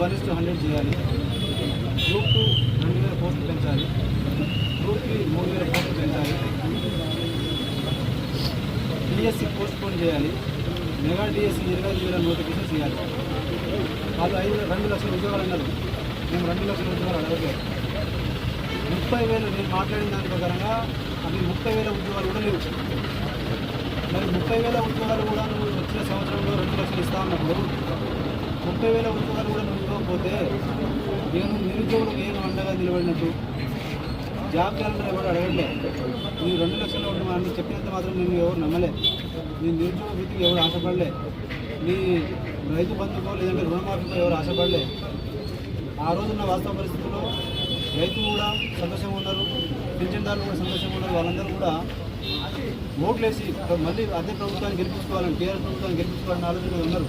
బరీస్ two hundred చేయాలి. Group two రెండు వేల పోస్ట్ పెంచాలి. గ్రూప్ త్రీ మూడు వేల పోస్ట్ పెంచాలి. డిఎస్సి పోస్ట్ పోన్ చేయాలి. మెగా డిఎస్సి ఇరవై ఐదు వేల నోటిఫికేషన్ చేయాలి. వాళ్ళు ఐదు రెండు లక్షల ఉద్యోగాలు అన్నారు. మేము రెండు లక్షల ఉద్యోగాలు అడగలేదు ముప్పై వేలు నేను మాట్లాడిన దాని ప్రకారంగా అవి ముప్పై వేల ఉద్యోగాలు కూడా లేవు. మరి ముప్పై వేల ఉద్యోగాలు కూడా నువ్వు వచ్చిన సంవత్సరంలో రెండు లక్షలు ఇస్తా ఉన్నప్పుడు ముప్పై వేల ఉద్యోగాలు కూడా నువ్వు నేను నిరుద్యోగులు నువ్వు ఏం అండగా నిలబడినట్టు? జాబ్ క్యాలెండర్ ఎవరు అడగట్లే. నేను రెండు లక్షలు అని చెప్పినంత మాత్రం నేను ఎవరు నమ్మలే. నీ నిరుద్యోగ వృత్తికి ఎవరు ఆశపడలే. నీ రైతు బంధుకో లేదంటే రుణమాఫీకో ఎవరు ఆశపడలే. ఆ రోజున్న వాస్తవ పరిస్థితుల్లో రైతులు కూడా సంతోషంగా ఉన్నారు పింఛన్దారులు కూడా సంతోషంగా ఉన్నారు వాళ్ళందరూ కూడా ఓట్లేసి మళ్ళీ అదే ప్రభుత్వాన్ని గెలిపించుకోవాలని టీఆర్ఎస్ ప్రభుత్వాన్ని గెలిపించుకోవాలని ఆలోచన ఉన్నారు.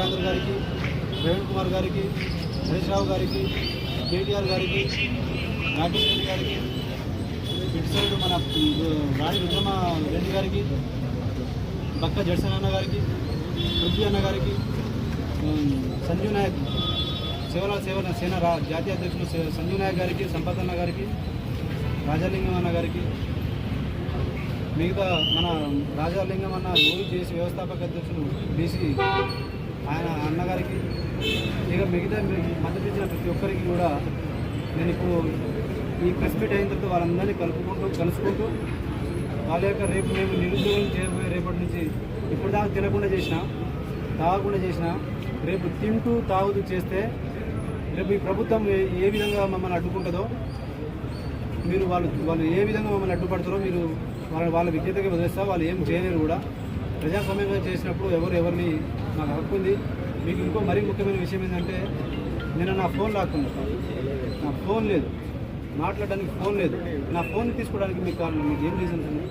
రాజేంద్ర గారికి ప్రవీణ్ కుమార్ గారికి హరీష్ రావు గారికి కేటీఆర్ గారికి రాకేష్ రెడ్డి గారికి ఇటు సైడ్ మన రాణి రుద్రమ రెడ్డి గారికి బక్క జడ్సన్ అన్న గారికి రుద్ది అన్న గారికి సంజీవ్ నాయక్ సేవల సేవల సేన జాతీయ అధ్యక్షులు సే- సంజీవ్ నాయక్ గారికి సంపత్ అన్న గారికి రాజాలింగం అన్న గారికి మిగతా మన రాజాలింగం అన్న ఊరు చేసి వ్యవస్థాపక అధ్యక్షులు బీసీ ఆయన అన్నగారికి ఇక మిగతా మీ- మద్దతు ఇచ్చిన ప్రతి ఒక్కరికి కూడా నేను ఇప్పుడు ఈ ప్రెస్ మీట్ అయిన తర్వాత వాళ్ళందరినీ కలుపుకుంటూ కలుసుకుంటూ వాళ్ళ యొక్క రేపు మేము నిరుద్యోగం చేయబోయే రేపటి నుంచి ఇప్పుడు దాకా తినకుండా చేసిన తాగకుండా చేసిన రేపు తింటూ తాగుతూ చేస్తే రేపు ఈ ప్రభుత్వం ఏ- ఏ విధంగా మమ్మల్ని అడ్డుకుంటుందో మీరు వాళ్ళు వాళ్ళు ఏ విధంగా మమ్మల్ని అడ్డుపడతారో మీరు వాళ్ళ వాళ్ళ విజ్ఞతకి వదిలేస్తా వాళ్ళు ఏం చేయలేరు కూడా. ప్రజాస్వామ్యంగా చేసినప్పుడు ఎవరు ఎవరిని నాకు హక్కు ఉంది. మీకు ఇంకో మరీ ముఖ్యమైన విషయం ఏంటంటే నేను నా ఫోన్ లాక్కున్నా నా ఫోన్ లేదు. మాట్లాడడానికి ఫోన్ లేదు. నా ఫోన్ తీసుకోవడానికి మీకు కారణం మీకు ఏం రీజన్స్ ఉన్నాయి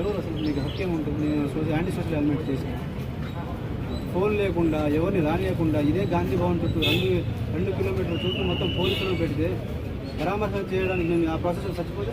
ఎవరు అసలు మీకు హక్కు ఉంటుంది? నేను సోషల్ యాంటీ సోషల్ హెల్మెట్ చేసిన ఫోన్ లేకుండా ఎవరిని రానియకుండా ఇదే గాంధీ భవన్ చుట్టూ రెండు రెండు కిలోమీటర్ల చుట్టూ మొత్తం పోలీసులను పెడితే పరామర్శం చేయడానికి నేను ఆ ప్రాసెస్ చచ్చిపోతే